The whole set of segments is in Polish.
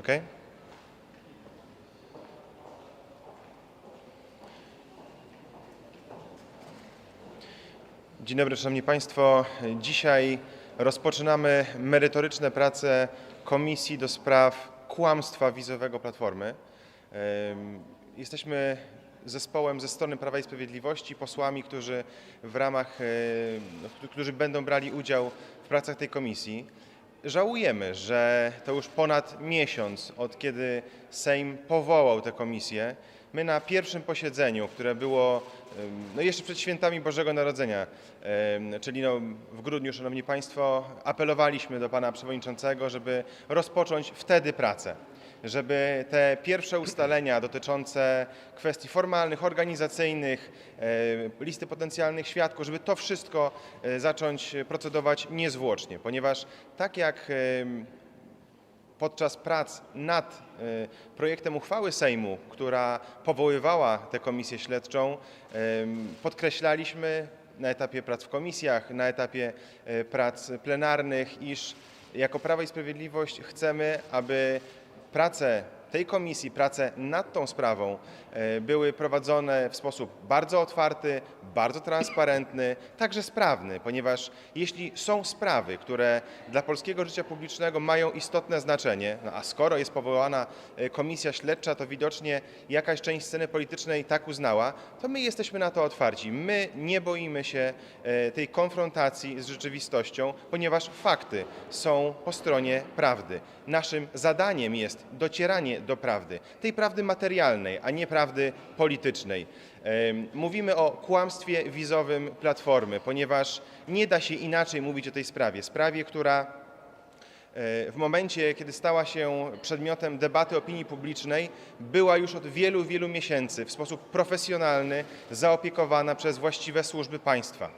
Ok? Dzień dobry, Szanowni Państwo. Dzisiaj rozpoczynamy merytoryczne prace Komisji do Spraw Kłamstwa Wizowego Platformy. Jesteśmy zespołem ze strony Prawa i Sprawiedliwości, posłami, którzy w ramach, którzy będą brali udział w pracach tej komisji. Żałujemy, że to już ponad miesiąc od kiedy Sejm powołał tę komisję. My na pierwszym posiedzeniu, które było no jeszcze przed świętami Bożego Narodzenia, czyli no w grudniu, Szanowni Państwo, apelowaliśmy do Pana Przewodniczącego, żeby rozpocząć wtedy pracę żeby te pierwsze ustalenia dotyczące kwestii formalnych, organizacyjnych, e, listy potencjalnych świadków, żeby to wszystko e, zacząć procedować niezwłocznie, ponieważ tak jak em, podczas prac nad e, projektem uchwały Sejmu, która powoływała tę komisję śledczą, podkreślaliśmy na etapie prac w komisjach, na etapie e, prac plenarnych, iż jako Prawo i Sprawiedliwość chcemy, aby prace tej komisji, prace nad tą sprawą e, były prowadzone w sposób bardzo otwarty, bardzo transparentny, także sprawny, ponieważ jeśli są sprawy, które dla polskiego życia publicznego mają istotne znaczenie, no a skoro jest powołana e, komisja śledcza, to widocznie jakaś część sceny politycznej tak uznała, to my jesteśmy na to otwarci. My nie boimy się e, tej konfrontacji z rzeczywistością, ponieważ fakty są po stronie prawdy. Naszym zadaniem jest docieranie do prawdy, tej prawdy materialnej, a nie prawdy politycznej. Mówimy o kłamstwie wizowym Platformy, ponieważ nie da się inaczej mówić o tej sprawie. Sprawie, która w momencie, kiedy stała się przedmiotem debaty opinii publicznej, była już od wielu, wielu miesięcy w sposób profesjonalny zaopiekowana przez właściwe służby państwa.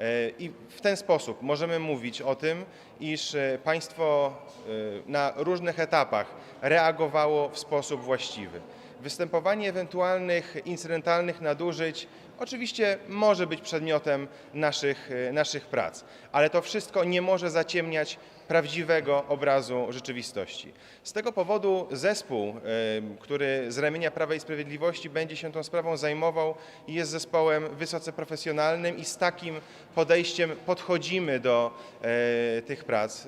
E, I w ten sposób możemy mówić o tym, iż e, państwo e, na różnych etapach reagowało w sposób właściwy. Występowanie ewentualnych incydentalnych nadużyć oczywiście może być przedmiotem naszych, e, naszych prac, ale to wszystko nie może zaciemniać prawdziwego obrazu rzeczywistości. Z tego powodu zespół, e, który z ramienia Prawa i Sprawiedliwości będzie się tą sprawą zajmował, jest zespołem wysoce profesjonalnym i z takim podejściem podchodzimy do e, tych prac.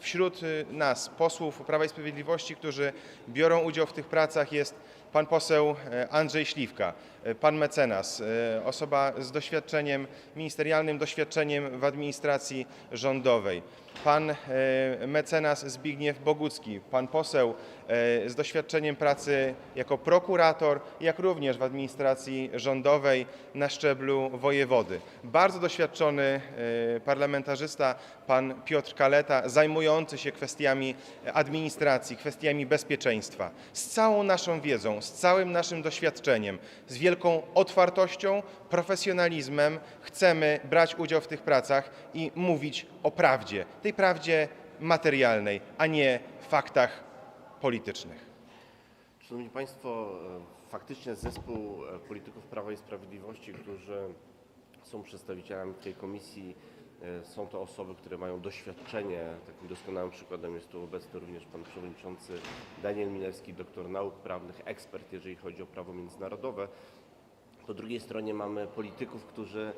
Wśród y, nas, posłów Prawa i Sprawiedliwości, którzy biorą udział w tych pracach jest pan poseł e, Andrzej Śliwka, e, pan mecenas, e, osoba z doświadczeniem, ministerialnym doświadczeniem w administracji rządowej, pan e, mecenas Zbigniew Bogucki, pan poseł e, z doświadczeniem pracy jako prokurator, jak również w administracji rządowej na szczeblu wojewody. Bardzo doświadczony e, parlamentarzysta, pan Piotr Kaleta, zajmujący się kwestiami administracji, kwestiami bezpieczeństwa. Z całą naszą wiedzą, z całym naszym doświadczeniem, z wielką otwartością, profesjonalizmem chcemy brać udział w tych pracach i mówić o prawdzie, tej prawdzie materialnej, a nie faktach politycznych. Szanowni Państwo, e, faktycznie zespół e, polityków Prawa i Sprawiedliwości, którzy są przedstawicielami tej komisji, e, są to osoby, które mają doświadczenie. Takim doskonałym przykładem jest tu obecny również pan przewodniczący Daniel Milewski, doktor nauk prawnych, ekspert, jeżeli chodzi o prawo międzynarodowe. Po drugiej stronie mamy polityków, którzy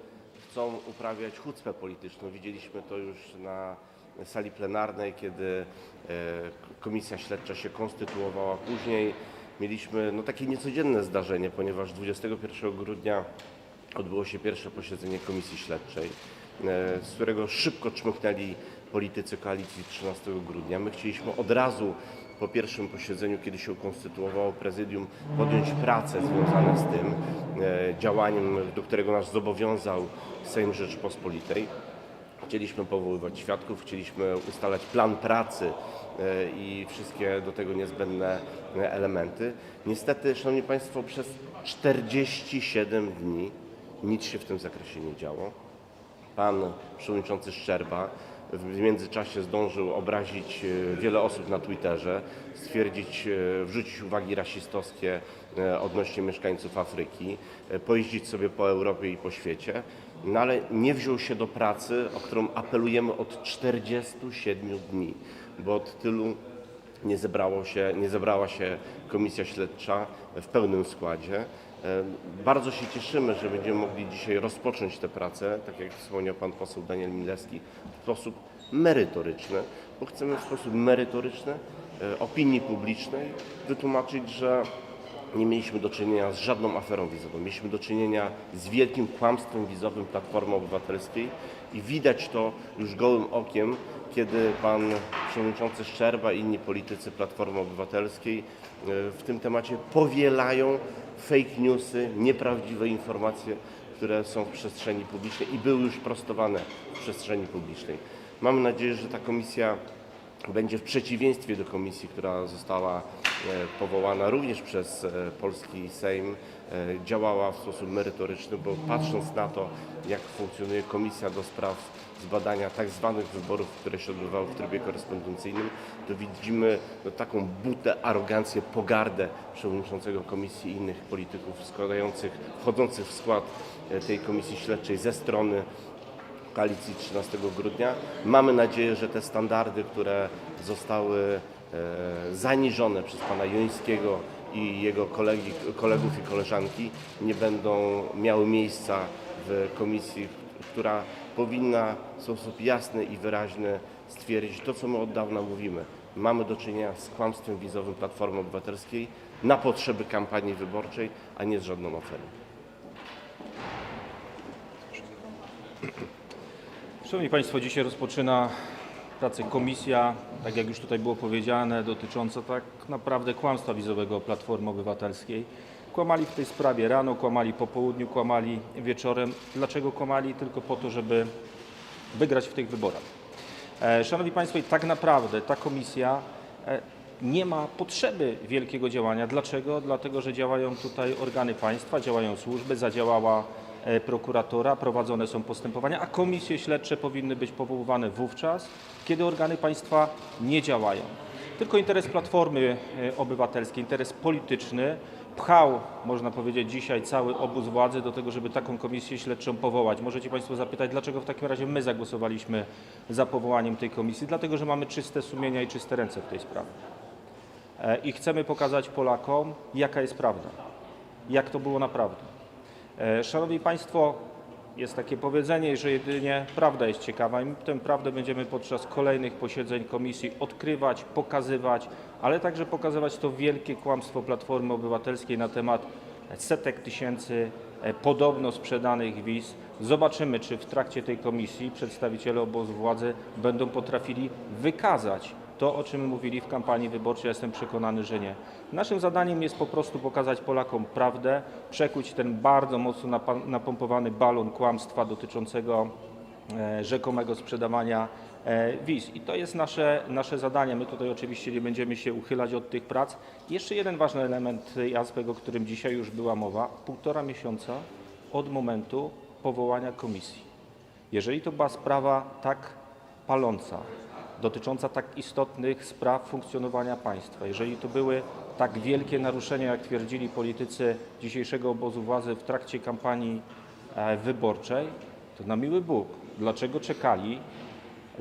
chcą uprawiać chucpę polityczną. Widzieliśmy to już na sali plenarnej, kiedy e, komisja śledcza się konstytuowała. Później mieliśmy no, takie niecodzienne zdarzenie, ponieważ 21 grudnia odbyło się pierwsze posiedzenie komisji śledczej, e, z którego szybko czmychnęli politycy koalicji 13 grudnia. My chcieliśmy od razu po pierwszym posiedzeniu, kiedy się ukonstytuowało prezydium, podjąć prace związane z tym e, działaniem, do którego nas zobowiązał Sejm Rzeczypospolitej. Chcieliśmy powoływać świadków, chcieliśmy ustalać plan pracy e, i wszystkie do tego niezbędne e, elementy. Niestety, Szanowni Państwo, przez 47 dni nic się w tym zakresie nie działo. Pan przewodniczący Szczerba w międzyczasie zdążył obrazić e, wiele osób na Twitterze, stwierdzić, e, wrzucić uwagi rasistowskie e, odnośnie mieszkańców Afryki, pojeździć sobie po Europie i po świecie, no ale nie wziął się do pracy, o którą apelujemy od 47 dni, bo od tylu nie, zebrało się, nie zebrała się komisja śledcza w pełnym składzie. Bardzo się cieszymy, że będziemy mogli dzisiaj rozpocząć tę pracę, tak jak wspomniał pan poseł Daniel Milewski, w sposób merytoryczny, bo chcemy w sposób merytoryczny e, opinii publicznej wytłumaczyć, że nie mieliśmy do czynienia z żadną aferą wizową. Mieliśmy do czynienia z wielkim kłamstwem wizowym Platformy Obywatelskiej i widać to już gołym okiem, kiedy pan przewodniczący Szczerba i inni politycy Platformy Obywatelskiej e, w tym temacie powielają fake newsy, nieprawdziwe informacje, które są w przestrzeni publicznej i były już prostowane w przestrzeni publicznej. Mamy nadzieję, że ta komisja będzie w przeciwieństwie do komisji, która została e, powołana również przez e, polski Sejm, działała w sposób merytoryczny, bo patrząc na to, jak funkcjonuje komisja do spraw zbadania tak zwanych wyborów, które się odbywały w trybie korespondencyjnym, to widzimy no, taką butę, arogancję, pogardę przewodniczącego komisji i innych polityków składających, wchodzących w skład e, tej komisji śledczej ze strony koalicji 13 grudnia. Mamy nadzieję, że te standardy, które zostały e, zaniżone przez pana Jońskiego i jego kolegi, kolegów i koleżanki, nie będą miały miejsca w komisji, która powinna w sposób jasny i wyraźny stwierdzić to, co my od dawna mówimy. Mamy do czynienia z kłamstwem wizowym Platformy Obywatelskiej na potrzeby kampanii wyborczej, a nie z żadną aferą. Szanowni Państwo, dzisiaj rozpoczyna pracę komisja, tak jak już tutaj było powiedziane, dotycząca tak naprawdę kłamstwa wizowego Platformy Obywatelskiej. Kłamali w tej sprawie rano, kłamali po południu, kłamali wieczorem. Dlaczego kłamali? Tylko po to, żeby wygrać w tych wyborach. E, Szanowni Państwo, tak naprawdę ta komisja e, nie ma potrzeby wielkiego działania. Dlaczego? Dlatego, że działają tutaj organy państwa, działają służby, zadziałała prokuratora, prowadzone są postępowania, a komisje śledcze powinny być powoływane wówczas, kiedy organy państwa nie działają. Tylko interes Platformy e, Obywatelskiej, interes polityczny pchał, można powiedzieć, dzisiaj cały obóz władzy do tego, żeby taką komisję śledczą powołać. Możecie Państwo zapytać, dlaczego w takim razie my zagłosowaliśmy za powołaniem tej komisji? Dlatego, że mamy czyste sumienia i czyste ręce w tej sprawie. E, I chcemy pokazać Polakom, jaka jest prawda, jak to było naprawdę. E, Szanowni Państwo, jest takie powiedzenie, że jedynie prawda jest ciekawa i tę prawdę będziemy podczas kolejnych posiedzeń komisji odkrywać, pokazywać, ale także pokazywać to wielkie kłamstwo Platformy Obywatelskiej na temat setek tysięcy e, podobno sprzedanych wiz. Zobaczymy, czy w trakcie tej komisji przedstawiciele obozu władzy będą potrafili wykazać to, o czym mówili w kampanii wyborczej. Jestem przekonany, że nie. Naszym zadaniem jest po prostu pokazać Polakom prawdę, przekuć ten bardzo mocno napompowany balon kłamstwa dotyczącego e, rzekomego sprzedawania e, wiz. I to jest nasze, nasze zadanie. My tutaj oczywiście nie będziemy się uchylać od tych prac. Jeszcze jeden ważny element i aspekt, o którym dzisiaj już była mowa. Półtora miesiąca od momentu powołania komisji. Jeżeli to była sprawa tak paląca, dotycząca tak istotnych spraw funkcjonowania państwa, jeżeli to były tak wielkie naruszenia, jak twierdzili politycy dzisiejszego obozu władzy w trakcie kampanii e, wyborczej, to na miły Bóg, dlaczego czekali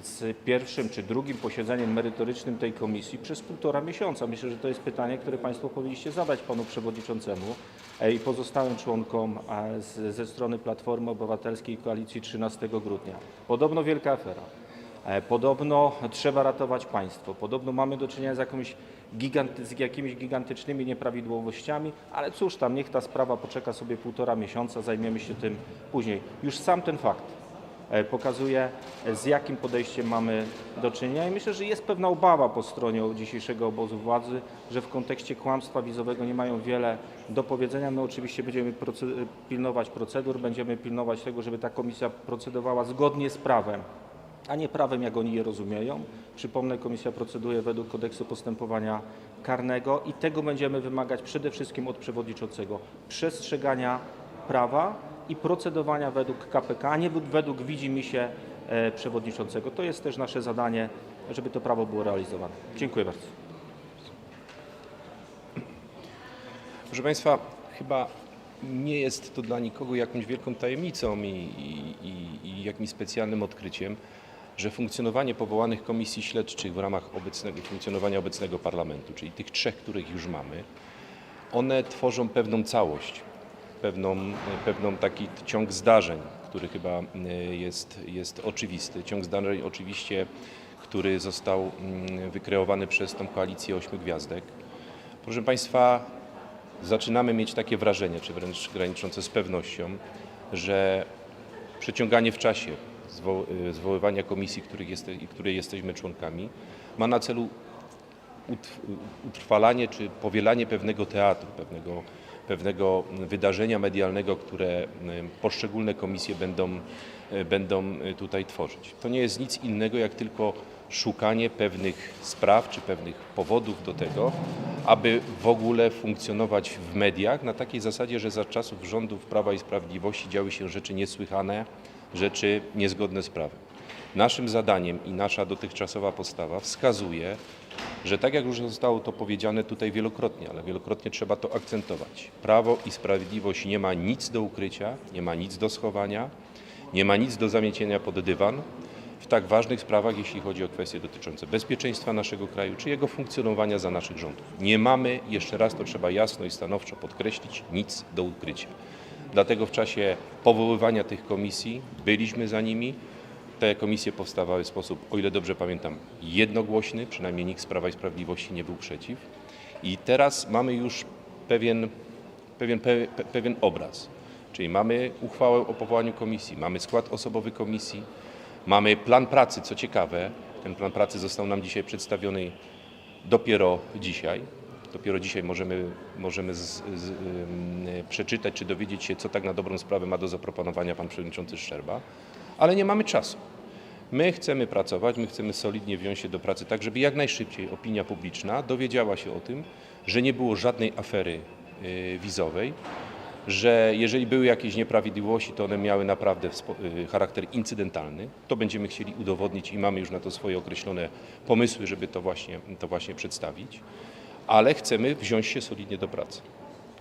z pierwszym czy drugim posiedzeniem merytorycznym tej komisji przez półtora miesiąca? Myślę, że to jest pytanie, które Państwo powinniście zadać Panu Przewodniczącemu e, i pozostałym członkom e, ze strony Platformy Obywatelskiej Koalicji 13 grudnia. Podobno wielka afera. E, Podobno trzeba ratować państwo. Podobno mamy do czynienia z, jakąś giganty, z jakimiś gigantycznymi nieprawidłowościami, ale cóż tam, niech ta sprawa poczeka sobie półtora miesiąca, zajmiemy się tym później. Już sam ten fakt e, pokazuje, e, z jakim podejściem mamy do czynienia i myślę, że jest pewna obawa po stronie dzisiejszego obozu władzy, że w kontekście kłamstwa wizowego nie mają wiele do powiedzenia. My oczywiście będziemy pilnować procedur, będziemy pilnować tego, żeby ta komisja procedowała zgodnie z prawem a nie prawem, jak oni je rozumieją. Przypomnę, komisja proceduje według kodeksu postępowania karnego i tego będziemy wymagać przede wszystkim od przewodniczącego. Przestrzegania prawa i procedowania według KPK, a nie według widzimisię e, przewodniczącego. To jest też nasze zadanie, żeby to prawo było realizowane. Dziękuję bardzo. Proszę Państwa, chyba nie jest to dla nikogo jakąś wielką tajemnicą i, i, i jakimś specjalnym odkryciem, że funkcjonowanie powołanych komisji śledczych w ramach obecnego funkcjonowania obecnego parlamentu, czyli tych trzech, których już mamy, one tworzą pewną całość, pewną, pewną taki ciąg zdarzeń, który chyba y, jest, jest oczywisty. Ciąg zdarzeń oczywiście, który został mm, wykreowany przez tą koalicję ośmiu gwiazdek. Proszę Państwa, zaczynamy mieć takie wrażenie, czy wręcz graniczące z pewnością, że przeciąganie w czasie zwoływania komisji, których jeste, której jesteśmy członkami, ma na celu utrwalanie czy powielanie pewnego teatru, pewnego, pewnego wydarzenia medialnego, które y, poszczególne komisje będą, y, będą y, tutaj tworzyć. To nie jest nic innego jak tylko szukanie pewnych spraw czy pewnych powodów do tego, aby w ogóle funkcjonować w mediach na takiej zasadzie, że za czasów rządów Prawa i Sprawiedliwości działy się rzeczy niesłychane, rzeczy niezgodne z prawem. Naszym zadaniem i nasza dotychczasowa postawa wskazuje, że tak jak już zostało to powiedziane tutaj wielokrotnie, ale wielokrotnie trzeba to akcentować. Prawo i sprawiedliwość nie ma nic do ukrycia, nie ma nic do schowania, nie ma nic do zamiecienia pod dywan w tak ważnych sprawach, jeśli chodzi o kwestie dotyczące bezpieczeństwa naszego kraju czy jego funkcjonowania za naszych rządów. Nie mamy, jeszcze raz to trzeba jasno i stanowczo podkreślić, nic do ukrycia. Dlatego w czasie powoływania tych komisji byliśmy za nimi. Te komisje powstawały w sposób, o ile dobrze pamiętam, jednogłośny, przynajmniej nikt z Prawa i Sprawiedliwości nie był przeciw. I teraz mamy już pewien, pewien, pe, pe, pewien obraz. Czyli mamy uchwałę o powołaniu komisji, mamy skład osobowy komisji, mamy plan pracy, co ciekawe. Ten plan pracy został nam dzisiaj przedstawiony dopiero dzisiaj. Dopiero dzisiaj możemy, możemy z, z, przeczytać czy dowiedzieć się, co tak na dobrą sprawę ma do zaproponowania pan przewodniczący Szczerba, ale nie mamy czasu. My chcemy pracować, my chcemy solidnie wziąć się do pracy, tak żeby jak najszybciej opinia publiczna dowiedziała się o tym, że nie było żadnej afery y, wizowej, że jeżeli były jakieś nieprawidłowości, to one miały naprawdę y, charakter incydentalny. To będziemy chcieli udowodnić i mamy już na to swoje określone pomysły, żeby to właśnie, to właśnie przedstawić. Ale chcemy wziąć się solidnie do pracy.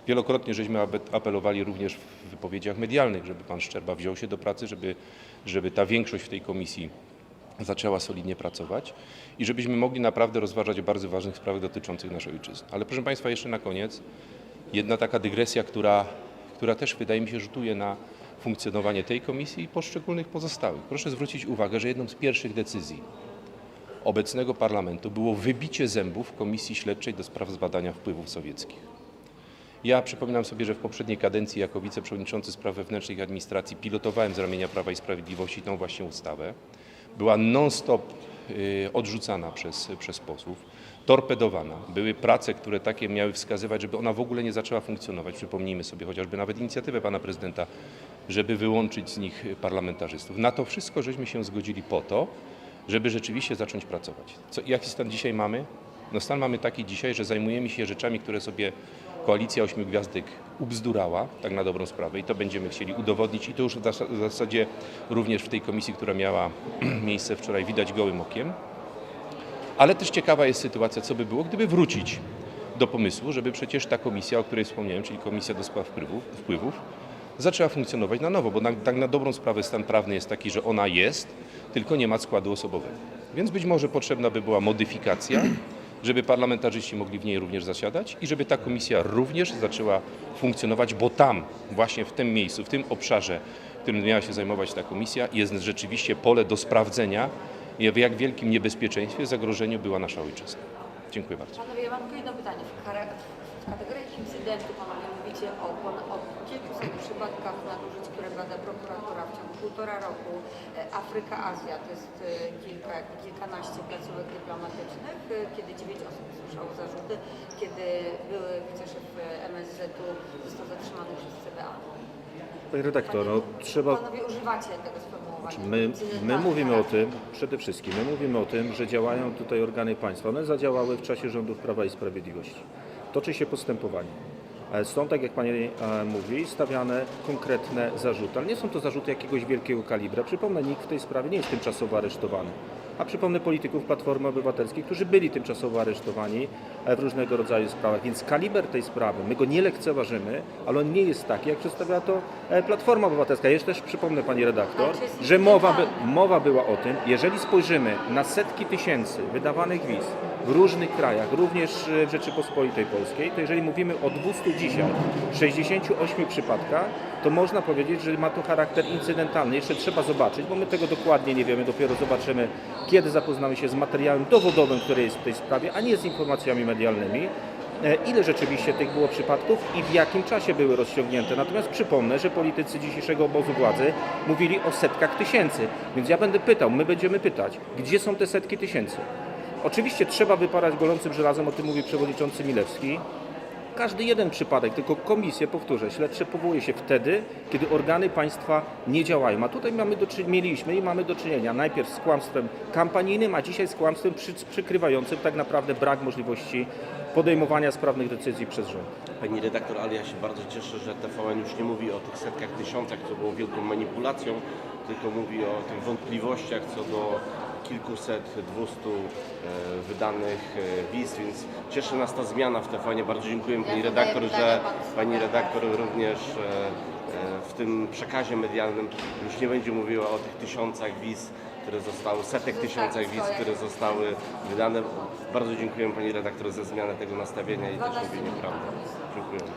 Wielokrotnie żeśmy apelowali również w wypowiedziach medialnych, żeby pan Szczerba wziął się do pracy, żeby, żeby ta większość w tej komisji zaczęła solidnie pracować i żebyśmy mogli naprawdę rozważać o bardzo ważnych sprawach dotyczących naszej ojczyzny. Ale proszę Państwa, jeszcze na koniec jedna taka dygresja, która, która też wydaje mi się rzutuje na funkcjonowanie tej komisji i poszczególnych pozostałych. Proszę zwrócić uwagę, że jedną z pierwszych decyzji obecnego parlamentu było wybicie zębów Komisji Śledczej do spraw zbadania wpływów sowieckich. Ja przypominam sobie, że w poprzedniej kadencji jako wiceprzewodniczący spraw wewnętrznych i administracji pilotowałem z ramienia Prawa i Sprawiedliwości tą właśnie ustawę. Była non-stop y, odrzucana przez, przez posłów, torpedowana. Były prace, które takie miały wskazywać, żeby ona w ogóle nie zaczęła funkcjonować. Przypomnijmy sobie chociażby nawet inicjatywę pana prezydenta, żeby wyłączyć z nich parlamentarzystów. Na to wszystko żeśmy się zgodzili po to, żeby rzeczywiście zacząć pracować. Co, jaki stan dzisiaj mamy? No stan mamy taki dzisiaj, że zajmujemy się rzeczami, które sobie koalicja ośmiu gwiazdek ubzdurała, tak na dobrą sprawę i to będziemy chcieli udowodnić i to już w zas- w zasadzie również w tej komisji, która miała miejsce wczoraj widać gołym okiem. Ale też ciekawa jest sytuacja, co by było, gdyby wrócić do pomysłu, żeby przecież ta komisja, o której wspomniałem, czyli Komisja do Spraw Wpływów, wpływów zaczęła funkcjonować na nowo, bo na, tak na dobrą sprawę stan prawny jest taki, że ona jest, tylko nie ma składu osobowego. Więc być może potrzebna by była modyfikacja, żeby parlamentarzyści mogli w niej również zasiadać i żeby ta komisja również zaczęła funkcjonować, bo tam, właśnie w tym miejscu, w tym obszarze, którym miała się zajmować ta komisja, jest rzeczywiście pole do sprawdzenia, w jak wielkim niebezpieczeństwie, zagrożeniu była nasza ojczyzna. Dziękuję bardzo. Panowie, ja mam tylko jedno pytanie. W, kategorii incydentu panowie mówicie o, o kilkuset przypadkach nadużyć, które bada prokuratura w ciągu półtora roku. E, Afryka, Azja to jest e, kilka, kilkanaście placówek dyplomatycznych, e, kiedy dziewięć osób słyszało zarzuty, kiedy były wiceszef MSZ-u został zatrzymany przez CBA. Panie redaktor, no trzeba. Panowie używacie tego sformułowania. My, my incydentalny mówimy o charakter. tym, przede wszystkim, my mówimy o tym, że działają tutaj organy państwa. One zadziałały w czasie rządów Prawa i Sprawiedliwości. Toczy się postępowanie. E, Są, tak jak Pani e, mówi, stawiane konkretne zarzuty, ale nie są to zarzuty jakiegoś wielkiego kalibra. Przypomnę, nikt w tej sprawie nie jest tymczasowo aresztowany. A przypomnę polityków Platformy Obywatelskiej, którzy byli tymczasowo aresztowani w różnego rodzaju sprawach. Więc kaliber tej sprawy, my go nie lekceważymy, ale on nie jest taki, jak przedstawia to e, Platforma Obywatelska. Jeszcze też przypomnę Pani redaktor, Ale czy jest że mowa, mowa była o tym, jeżeli spojrzymy na setki tysięcy wydawanych wiz w różnych krajach, również e, w Rzeczypospolitej Polskiej, to jeżeli mówimy o 200 dzisiaj, 68 przypadkach, to można powiedzieć, że ma to charakter incydentalny. Jeszcze trzeba zobaczyć, bo my tego dokładnie nie wiemy, dopiero zobaczymy, kiedy zapoznamy się z materiałem dowodowym, który jest w tej sprawie, a nie z informacjami medialnymi. E, Ile rzeczywiście tych było przypadków i w jakim czasie były rozciągnięte. Natomiast przypomnę, że politycy dzisiejszego obozu władzy mówili o setkach tysięcy. Więc ja będę pytał, my będziemy pytać, gdzie są te setki tysięcy? Oczywiście trzeba wyparać golącym żelazem, o tym mówi przewodniczący Milewski. Każdy jeden przypadek, tylko komisję, powtórzę, śledcze powołuje się wtedy, kiedy organy państwa nie działają. A tutaj mamy do, mieliśmy i mamy do czynienia najpierw z kłamstwem kampanijnym, a dzisiaj z kłamstwem przy, przykrywającym tak naprawdę brak możliwości podejmowania sprawnych decyzji przez rząd. Pani redaktor, ale ja się bardzo cieszę, że TVN już nie mówi o tych setkach, tysiącach, co było wielką manipulacją, tylko mówi o tych wątpliwościach co do kilkuset, dwustu e, wydanych e, wiz, więc cieszy nas ta zmiana w TVN. Bardzo dziękuję Pani redaktor, że pan Pani redaktor również e, w tym przekazie medialnym już nie będzie mówiła o tych tysiącach wiz, które zostały, setek tysiącach wiz, które zostały wydane. Bardzo dziękuję Pani redaktor za zmianę tego nastawienia i też mówienie prawdy. Dziękuję.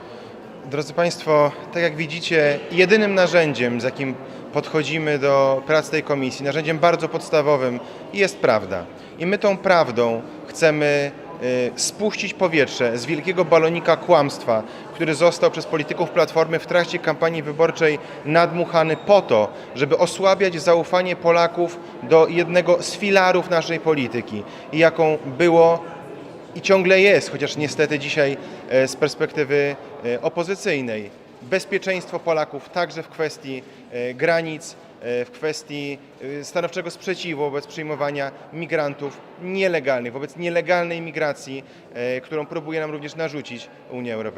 Drodzy Państwo, tak jak widzicie, jedynym narzędziem, z jakim podchodzimy do pracy tej komisji, narzędziem bardzo podstawowym jest prawda. I my tą prawdą chcemy y, spuścić powietrze z wielkiego balonika kłamstwa, który został przez polityków Platformy w trakcie kampanii wyborczej nadmuchany po to, żeby osłabiać zaufanie Polaków do jednego z filarów naszej polityki, jaką było i ciągle jest, chociaż niestety dzisiaj e, z perspektywy e, opozycyjnej, bezpieczeństwo Polaków także w kwestii e, granic, w kwestii stanowczego sprzeciwu wobec przyjmowania migrantów nielegalnych, wobec nielegalnej migracji, którą próbuje nam również narzucić Unia Europejska.